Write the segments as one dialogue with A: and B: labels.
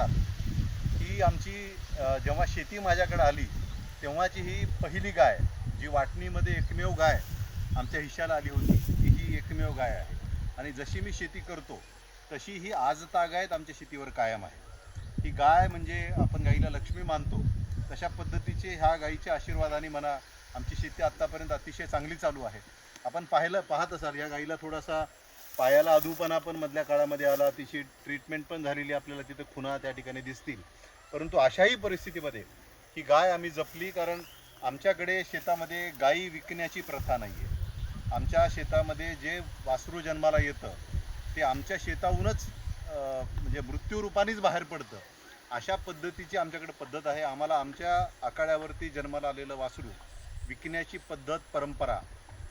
A: नमस्कार ही आमची जेव्हा शेती माझ्याकडे आली तेव्हाची ही पहिली गाय जी वाटणीमध्ये एकमेव गाय आमच्या हिश्याला आली होती ती ही एकमेव गाय आहे. आणि जशी मी शेती करतो तशी ही आज तागायत आमच्या शेतीवर कायम आहे. ही गाय म्हणजे आपण गाईला लक्ष्मी मानतो. तशा पद्धतीचे ह्या गाईच्या आशीर्वादाने म्हणा आमची शेती आत्तापर्यंत अतिशय चांगली चालू आहे. आपण पाहिलं पाहत असाल या गाईला थोडासा पायाला अधूपणा पण मधल्या काळामध्ये आला तिची ट्रीटमेंट पण झालेली आपल्याला तिथं खुणा त्या ठिकाणी दिसतील. परंतु अशाही परिस्थितीमध्ये ही गाय आम्ही जपली कारण आमच्याकडे शेतामध्ये गायी विकण्याची प्रथा नाही आहे आमच्या शेतामध्ये जे वासरू जन्माला येतं ते आमच्या शेताहूनच म्हणजे मृत्यूरूपानेच बाहेर पडतं. अशा पद्धतीची आमच्याकडे पद्धत आहे. आम्हाला आमच्या आखाड्यावरती जन्माला आलेलं वासरू विकण्याची पद्धत परंपरा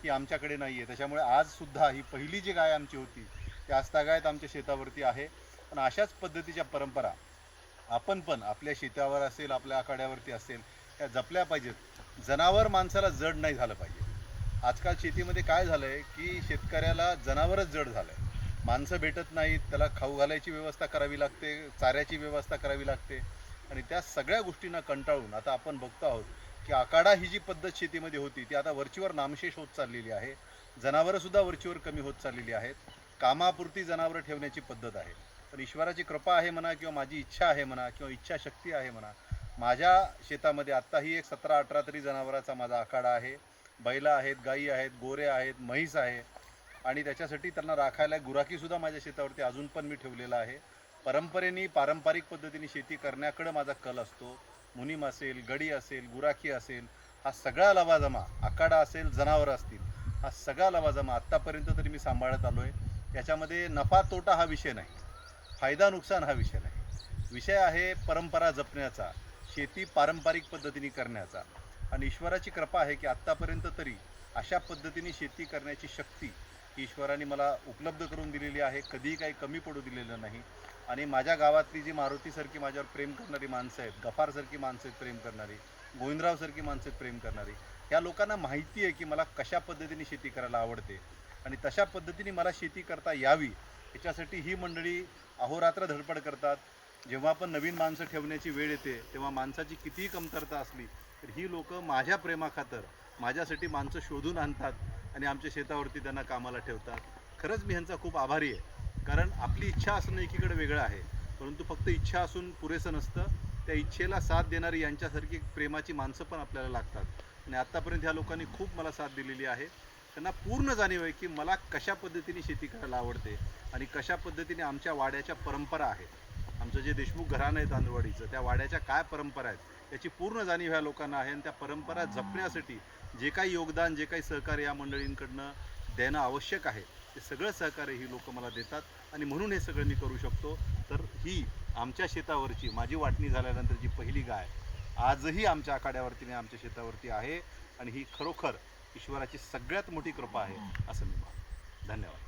A: ती आमच्याकडे नाही आहे त्याच्यामुळे आज सुद्धा ही पहिली जी गाय आमची होती ती आस्थागायत आमच्या शेतावरती आहे. पण अशाच पद्धतीच्या परंपरा आपण पण आपल्या शेतावर असेल आपल्या आखाड्यावरती असेल त्या जपल्या पाहिजेत. जनावर माणसाला जड नाही झालं पाहिजे. आजकाल शेतीमध्ये काय झालं आहे की शेतकऱ्याला जनावरच जड झालं आहे माणसं भेटत नाहीत त्याला खाऊ घालायची व्यवस्था करावी लागते चाऱ्याची व्यवस्था करावी लागते. आणि त्या सगळ्या गोष्टींना कंटाळून आता आपण बघतो आहोत की आकाडा ही जी पद्धत शेतीमध्ये होती ती आता वरचीवर नामशेष होत चाललेली आहे. जनावरंसुद्धा वरचीवर कमी होत चाललेली आहेत. कामापुरती जनावरं ठेवण्याची पद्धत आहे. पण ईश्वराची कृपा आहे म्हणा किंवा माझी इच्छा आहे म्हणा किंवा इच्छाशक्ती आहे म्हणा माझ्या शेतामध्ये आत्ताही एक सतरा अठरा तरी जनावराचा माझा आखाडा आहे. बैला आहेत गाई आहेत गोरे आहेत म्हैस आहे. आणि त्याच्यासाठी त्यांना राखायला गुराखीसुद्धा माझ्या शेतावरती अजून पण मी ठेवलेला आहे. परंपरेने पारंपरिक पद्धतीने शेती करण्याकडं माझा कल असतो. मुनीम असेल गडी असेल गुराखी असेल हा सगळा लवाजमा आखाडा असेल जनावरं असतील हा सगळा लवाजमा आत्तापर्यंत तरी मी सांभाळत आलो आहे याच्यामध्ये नफा तोटा हा विषय नाही फायदा नुकसान हा विषय नाही. विषय आहे परंपरा जपण्याचा शेती पारंपरिक पद्धतीने करण्याचा. आणि ईश्वराची कृपा आहे की आत्तापर्यंत तरी अशा पद्धतीने शेती करण्याची शक्ती ईश्वराने मला उपलब्ध करून दिलेली आहे. कधीही काही कमी पडू दिलेलं नाही. आणि माझ्या गावातली जी मारुतीसारखी माझ्यावर प्रेम करणारी माणसं आहेत गफारसारखी माणसं आहेत प्रेम करणारी गोविंदरावसारखी माणसं आहेत प्रेम करणारी या लोकांना माहिती आहे की मला कशा पद्धतीने शेती करायला आवडते. आणि तशा पद्धतीने मला शेती करता यावी याच्यासाठी ही मंडळी अहोरात्र धडपड करतात. जेव्हा आपण नवीन माणसं ठेवण्याची वेळ येते तेव्हा माणसाची कितीही कमतरता असली तर ही लोकं माझ्या प्रेमाखातर माझ्यासाठी माणसं शोधून आणतात. आणि आमच्या शेतावरती त्यांना कामाला ठेवतात. खरंच मी ह्यांचा खूप आभारी आहे. कारण आपली इच्छा असणं एकीकडे वेगळं आहे. परंतु फक्त इच्छा असून पुरेसं नसतं. त्या इच्छेला साथ देणारी यांच्यासारखी प्रेमाची माणसं पण आपल्याला लागतात. आणि आत्तापर्यंत ह्या लोकांनी खूप मला साथ दिलेली आहे. त्यांना पूर्ण जाणीव आहे की मला कशा पद्धतीने शेती करायला आवडते आणि कशा पद्धतीने आमच्या वाड्याच्या परंपरा आहेत. आमचं जे देशमुख घराणं आहे तांदवाडीचं त्या वाड्याच्या काय परंपरा आहेत? याची पूर्ण जाणीव ह्या लोकांना आहे आणि त्या परंपरा जपण्यासाठी जे काही योगदान जे काही सहकार्य या मंडळींकडनं देणं आवश्यक आहे ते सगळं सहकार्य ही लोक मला देतात आणि म्हणून हे सगळं मी करू शकतो. तर ही आमच्या शेतावरची माझी वाटणी झाल्यानंतरची पहिली गाय आजही आमच्या आखाड्यावरती आणि आमच्या शेतावरती आहे आणि ही खरोखर ईश्वराची सगळ्यात मोठी कृपा आहे असं मी मानतो. धन्यवाद.